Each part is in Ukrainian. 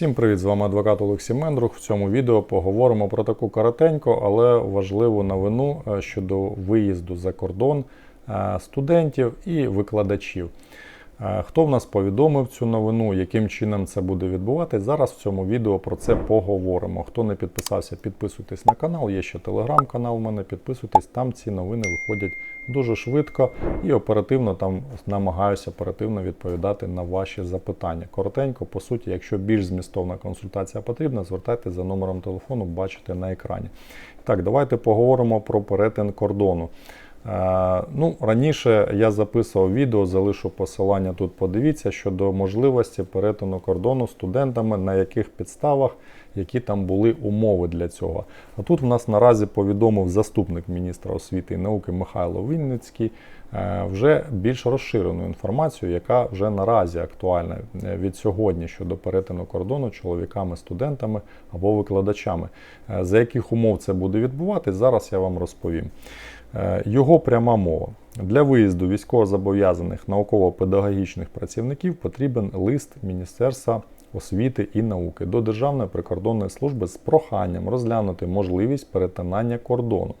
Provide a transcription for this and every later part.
Всім привіт! З вами адвокат Олексій Мендрух. В цьому відео поговоримо про таку коротеньку, але важливу новину е, щодо виїзду за кордон е, студентів і викладачів. Е, Хто в нас повідомив цю новину, яким чином це буде відбуватись? Зараз в цьому відео про це поговоримо. Хто не підписався, підписуйтесь на канал. Є ще телеграм-канал у мене. Підписуйтесь, там ці новини виходять дуже швидко і оперативно там намагаюся оперативно відповідати на ваші запитання. Коротенько, по суті, якщо більш змістовна консультація потрібна, звертайтеся за номером телефону, бачите на екрані. Так, давайте поговоримо про перетин кордону. Е, ну, Раніше я записував відео, залишу посилання тут. Подивіться щодо можливості перетину кордону студентами, на яких підставах, які там були умови для цього. А тут в нас наразі повідомив заступник міністра освіти і науки Михайло Вінницький е, вже більш розширену інформацію, яка вже наразі актуальна е, від сьогодні щодо перетину кордону чоловіками, студентами або викладачами. За яких умов це буде відбуватись, зараз я вам розповім. Е, Його пряма мова. Для виїзду військовозобов'язаних науково-педагогічних працівників потрібен лист Міністерства освіти і науки до Державної прикордонної служби з проханням розглянути можливість перетинання кордону.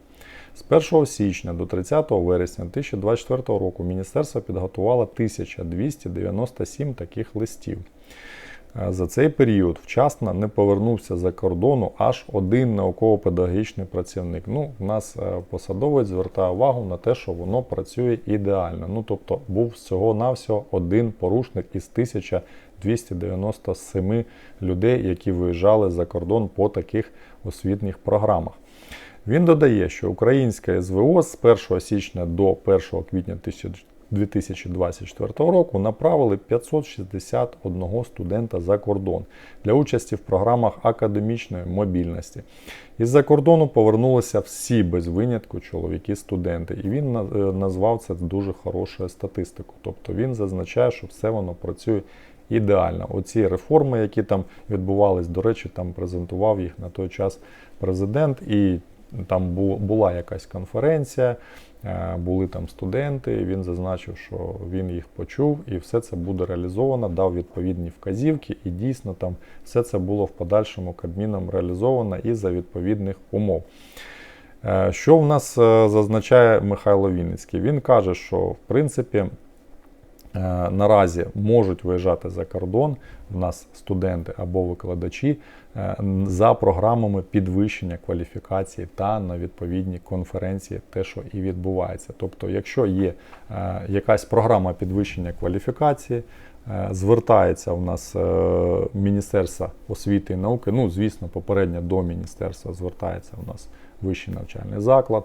З 1 січня до 30 вересня 2024 року міністерство підготувало 1297 таких листів. Е, За цей період вчасно не повернувся за кордону аж один науково-педагогічний працівник. Ну, у нас е, посадовець звертає увагу на те, що воно працює ідеально. Ну, тобто був всього-навсього один порушник із 1297 людей, які виїжджали за кордон по таких освітніх програмах. Він додає, що українське СВО з 1 січня до 1 квітня 2024 року направили 561 студента за кордон для участі в програмах академічної мобільності. Із-за кордону повернулися всі без винятку чоловіки-студенти, і він е, назвав це дуже хорошою статистикою. Тобто він зазначає, що все воно працює ідеально. Оці реформи, які там відбувались, до речі, там презентував їх на той час президент, і там була якась конференція, були там студенти. Він зазначив, що він їх почув, і все це буде реалізовано, дав відповідні вказівки, і дійсно там все це було в подальшому Кабміном реалізовано і за відповідних умов. Е, Що в нас е, зазначає Михайло Вінницький? Він каже, що в принципі е, наразі можуть виїжджати за кордон в нас студенти або викладачі е, за програмами підвищення кваліфікації та на відповідні конференції, те, що і відбувається. Тобто, якщо є е, якась програма підвищення кваліфікації, е, звертається у нас е, Міністерство освіти і науки, ну, звісно, попередньо до міністерства звертається у нас вищий навчальний заклад.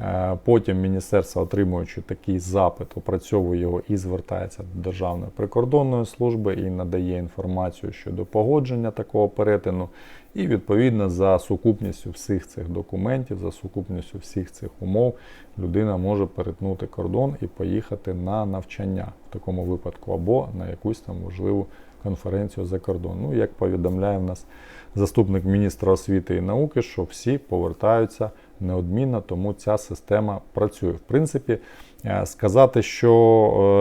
Е, Потім міністерство, отримуючи такий запит, опрацьовує його і звертається до Державної прикордонної служби і надає інформацію щодо погодження такого перетину. І відповідно за сукупністю всіх цих документів, за сукупністю всіх цих умов, людина може перетнути кордон і поїхати на навчання в такому випадку, або на якусь там можливу конференцію за кордон. Ну, як повідомляє в нас заступник міністра освіти і науки, що всі повертаються неодмінно, тому ця система працює. В принципі, е, сказати, що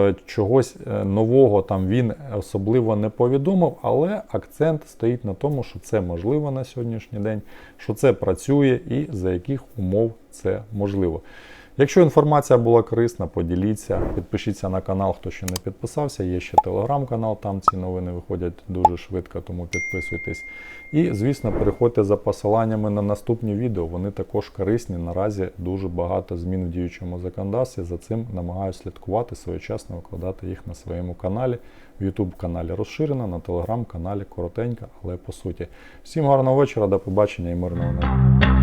е, чогось е, нового там він особливо не повідомив, але акцент стоїть на тому, що це можливо на сьогоднішній день, що це працює і за яких умов це можливо. Якщо інформація була корисна, поділіться, підпишіться на канал, хто ще не підписався. Є ще телеграм-канал, там ці новини виходять дуже швидко, тому підписуйтесь. І, звісно, переходьте за посиланнями на наступні відео. Вони також корисні. Наразі дуже багато змін в діючому законодавстві. За цим намагаюся слідкувати, своєчасно викладати їх на своєму каналі. В YouTube каналі розширено, на телеграм-каналі коротенько, але по суті. Всім гарного вечора, до побачення і мирного неба.